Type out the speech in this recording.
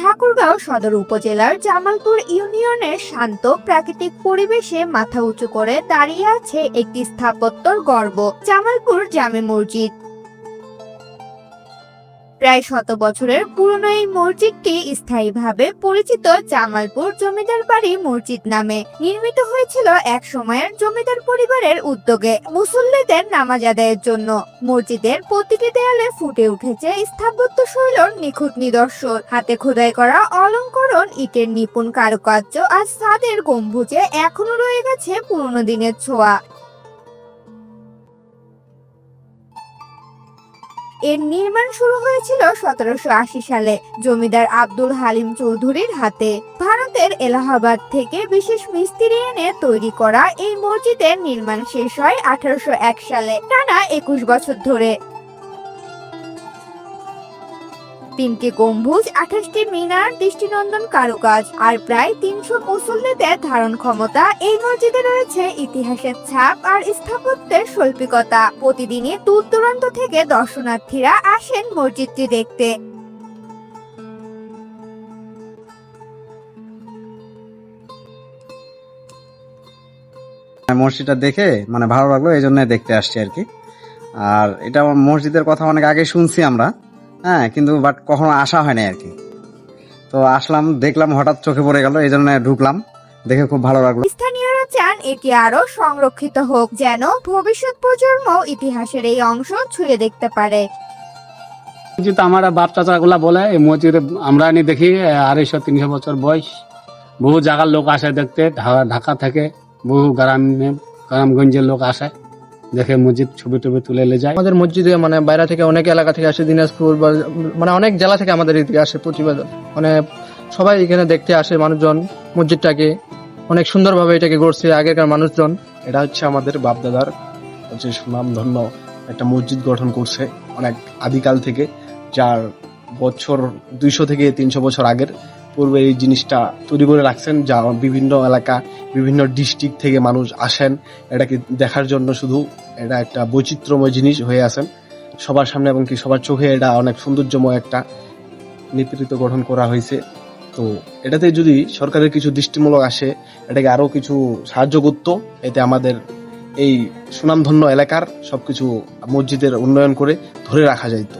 ঠাকুরগাঁও সদর উপজেলার জামালপুর ইউনিয়নের শান্ত প্রাকৃতিক পরিবেশে মাথা উঁচু করে দাঁড়িয়ে আছে একটি স্থাপত্যর গর্ব, জামালপুর জামে মসজিদ। প্রায় শত বছরের পুরনো এই মসজিদটি স্থায়ীভাবে পরিচিত জামালপুর জমিদার বাড়ি মসজিদ নামে। নির্মিত হয়েছিল এক সময়ের জমিদার পরিবারের উদ্যোগে মুসল্লিদের নামাজ আদায়ের জন্য। মসজিদের প্রতিটি দেয়ালে ফুটে উঠেছে স্থাপত্য শৈলীর নিখুঁত নিদর্শন। হাতে খোদাই করা অলঙ্করণ, ইটের নিপুণ কারুকার্য আর ছাদের গম্বুজে এখনও রয়ে গেছে পুরনো দিনের ছোঁয়া। এর নির্মাণ শুরু হয়েছিল সতেরোশো আশি সালে জমিদার আব্দুল হালিম চৌধুরীর হাতে। ভারতের এলাহাবাদ থেকে বিশেষ মিস্ত্রি এনে তৈরি করা এই মসজিদের নির্মাণ শেষ হয় আঠারোশো এক সালে, টানা একুশ বছর ধরে। তিনটি গম্বুজ, আঠাশটি মিনার দৃষ্টিনন্দন কারুকাজ, আর প্রায় তিনশো মুসল্লিদের ধারণ ক্ষমতা। এই মসজিদে রয়েছে ইতিহাসের ছাপ আর স্থাপত্যের শৈল্পিকতা। প্রতিদিনই দূর দূরান্ত থেকে দর্শনার্থীরা আসেন মসজিদটি দেখতে। মসজিদটা দেখে মানে ভালো লাগল, এই জন্য দেখতে আসছি আর কি। আর এটা মসজিদের কথা অনেক আগে শুনছি আমরা। হ্যাঁ কিন্তু বাট কখনো আসা হয়নি আর কি। তো আসলাম দেখলাম হঠাৎ চোখে পড়ে গেল এই জন্য ঢুকলাম। দেখে খুব ভালো লাগল। স্থানীয়রা চান এটি আরও সংরক্ষিত হোক যেন ভবিষ্যৎ প্রজন্ম ইতিহাসের এই অংশ ছুঁয়ে দেখতে পারে। মসজিদ আমার বাপ চাচাগুলা বলে এই মসজিদ আমরা নি দেখি আড়াইশো তিনশো বছর বয়স। বহু জায়গার লোক আসে দেখতে ঢাকা থেকে বহু গ্রামে গ্রামগঞ্জের লোক আসে। দেখে মসজিদ ছবি টবি তুলে নিয়ে যায়। আমাদের মসজিদে মানে বাইরে থেকে অনেক এলাকা থেকে আসে দিনাজপুর বা মানে অনেক জেলা থেকে আমাদের এদিকে আসে প্রতিবেদন মানে সবাই এখানে দেখতে আসে মানুষজন মসজিদটাকে অনেক সুন্দরভাবে এটাকে গড়ছে আগেকার মানুষজন। এটা হচ্ছে আমাদের বাপদাদার হচ্ছে সুনামধন্য একটা মসজিদ গঠন করছে অনেক আদিকাল থেকে যার বছর দুইশো থেকে তিনশো বছর আগের পূর্বে এই জিনিসটা তৈরি করে রাখছেন, যা বিভিন্ন এলাকা, বিভিন্ন ডিস্ট্রিক্ট থেকে মানুষ আসেন। এটাকে দেখার জন্য শুধু এটা একটা বৈচিত্র্যময় জিনিস হয়ে আছেন। সবার সামনে এবং কি সবার চোখে এটা অনেক সৌন্দর্যময় একটা নিপীড়িত গঠন করা হয়েছে। তো এটাতে যদি সরকারের কিছু দৃষ্টিমূলক আসে, এটাকে আরও কিছু সাহায্য করত, এতে আমাদের এই সুনামধন্য এলাকার সব কিছু মসজিদের উন্নয়ন করে ধরে রাখা যাইতো।